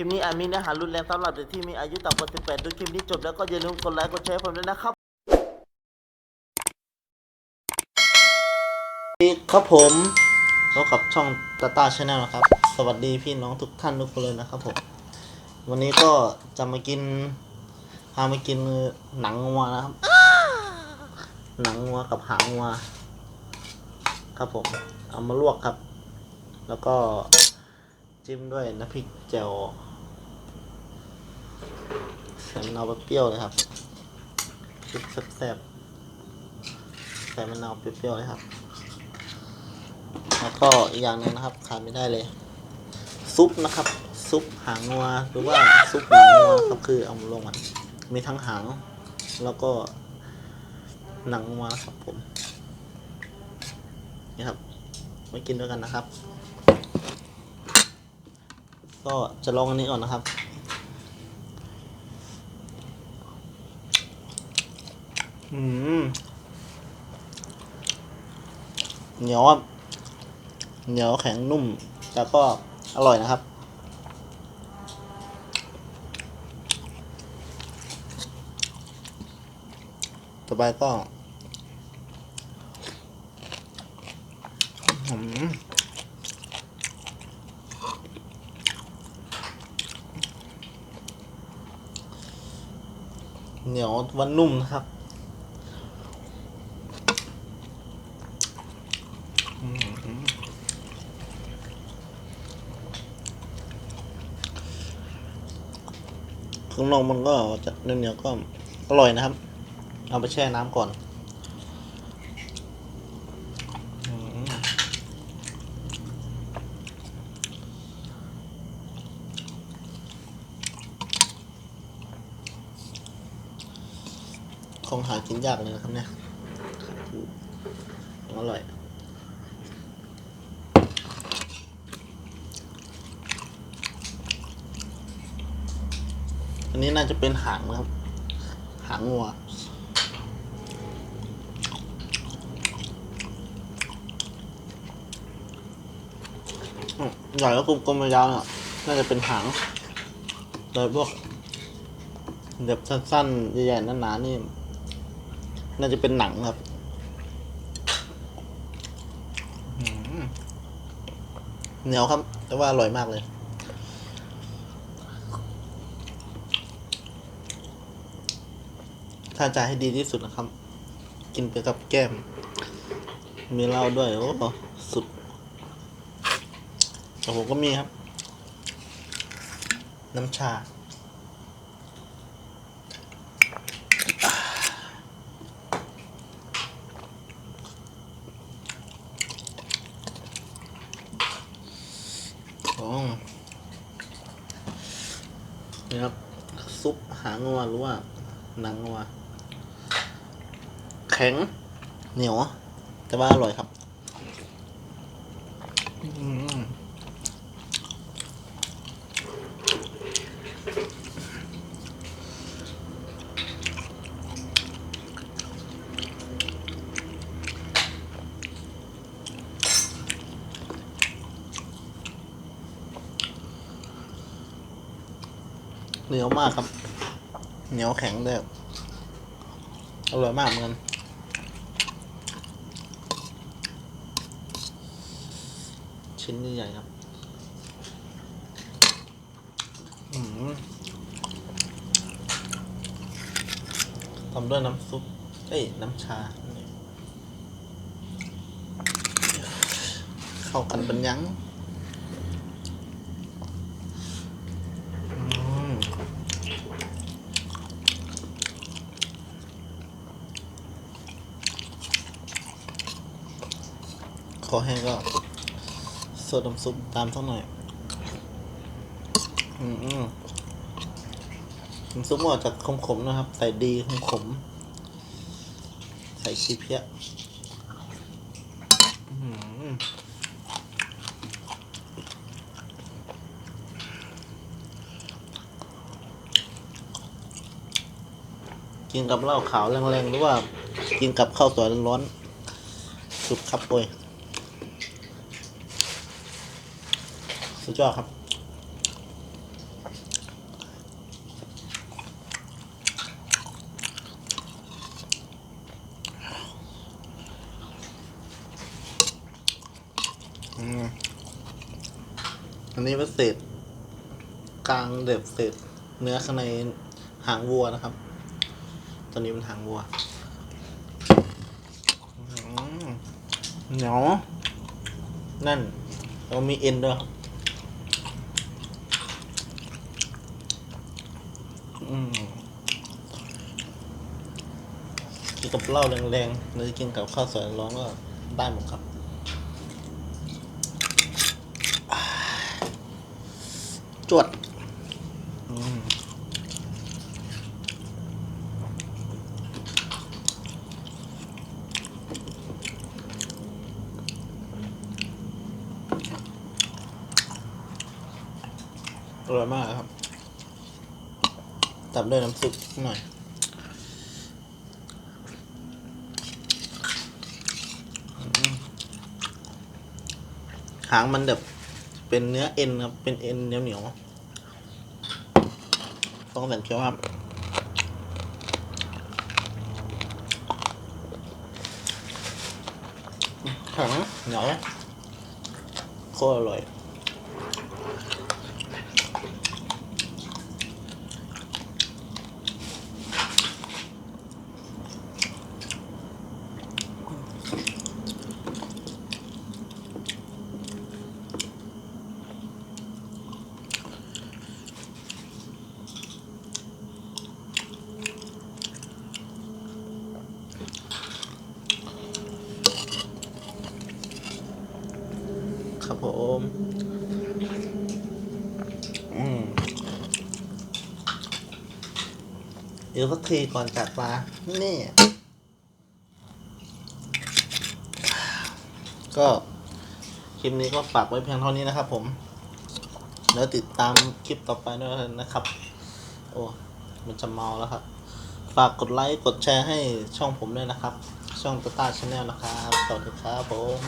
ลิปนี้อาจมีเนื้อหารุนแรงสำหรับเด็กที่มีอายุต่ำกว่า 18 ดูคลิปนี้จบแล้วก็อย่าลืมกดไลค์กดแชร์ผมด้วยนะครับครับผมพบกับช่องตาตาชาแนลนะครับ สวัสดีพี่น้องทุกท่านทุกคนเลยนะครับผม วันนี้ก็จะมากิน พามากินหนังงัวนะครับ หนังงัวกับหางงัว ครับผม เอามาลวกครับ แล้วก็จิ้มด้วยน้ำพริกแจ่ว ใส่มะนาวเปรี้ยวเลยครับแซ่บใส่มะนาวเปรี้ยวเลยครับ แล้วก็อีกอย่างหนึงนะครับขาดไม่ได้เลย ซุปนะครับ ซุปหางงัวหรือว่าซุปหนังงัวครับคือเอามาลงมันมีทั้งหางแล้วก็หนังงัวนะครับผมนี่ครับมากินด้วยกันนะครับ ก็จะลองอันนี้ก่อนนะครับ อืมเหนียวอะเหนียวแข็งนุ่มแต่ก็อร่อยนะครับ ต่อไปก็อืมเหนียววันนุ่มนะครับ ข้างนอกมันก็จะเหนียวก็อร่อยนะครับ เอาไปแช่น้ำก่อนอืมคงหากินยากเลยนะครับเนี่ยอร่อย อันนี้น่าจะเป็นหางนะครับ หางงัวอืมใหญ่แล้วกลมๆยาวๆเนี่ยน่าจะเป็นหางโดยพวกแบบสั้นๆใหญ่ๆหนาๆนี่ น่าจะเป็นหนังครับอืมเหนียวครับ แต่ว่าอร่อยมากเลย ถ้าจะให้ดีที่สุดนะครับ กินไปกับแก้ม มีเหล้าด้วย โอ้สุดแต่ผมก็มีครับ น้ำชาอ๋อนี่ครับ ซุปหางงัวหรือว่าหนังงัว ข็ง เหนียว แต่ว่าอร่อยครับเหนียวมากครับ เหนียวแข็งเลยอร่อยมากเหมือนกัน ชิ้นใหญ่ๆครับอืมทำด้วยน้ำซุป เอ้ย น้ำชา เข้ากันเป็นยังอืมขอให้ก็ สดน้ำซุปตามสักหน่อย อืมน้ำซุปออกจากขมๆนะครับ ใส่ดีขมๆใส่ชีเพี้ยกินกับเหล้าขาวแรงๆหรือว่า กินกับข้าวสวยร้อนๆสุดครับโอ้ย สุดยอดครับ อันนี้เป็นเศษกลางเด็บเศษเนื้อข้างในหางวัวนะครับ ตอนนี้เป็นหางวัวเหนียวนั่นแล้วมีเอ็นด้วยครับ กินกับเหล้าแรงๆหรือกินกับข้าวสวยร้อนก็ได้หมดครับจวดอืมอร่อยมากครับ ตับด้วยน้ำซุปหน่อย หางมันแบบเป็นเนื้อเอ็นครับ เป็นเอ็นเหนียวเหนียวฟองแสนเคี้ยวครับหางเหนียวโคตรอร่อย ครับ ผมอืมเดี๋ยวสักทีก่อนจากลานี่ ก็คลิปนี้ก็ฝากไว้เพียงเท่านี้นะครับผม แล้วติดตามคลิปต่อไปด้วยนะครับ โอ้ มันจะเมาแล้วครับ ฝากกดไลค์ กดแชร์ให้ช่องผมด้วยนะครับ ช่องตาตาชาแนลนะครับ สวัสดีครับผม